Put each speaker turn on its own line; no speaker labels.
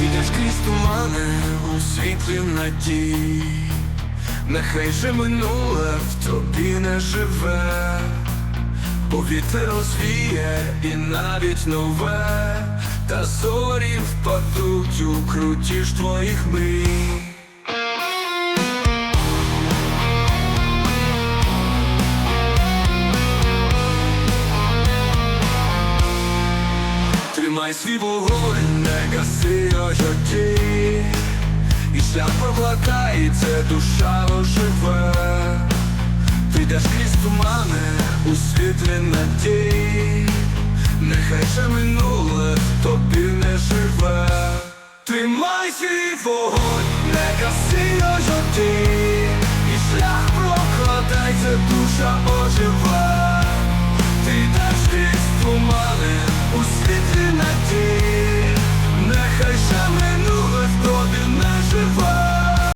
Підеш крізь тумани у світлі надій, нехай же минуле в тобі не живе, повітря розвіє і навіть нове, та зорі впадуть у круті твоїх мрій. Тримай свій вогонь, не гаси ожоті І шлях проплакається, душа оживе. Підеш крізь тумани у світлі надій Нехай же минуле тобі не живе. Тримай свій вогонь, не гаси ожоті І шлях прокладається, душа оживе the deep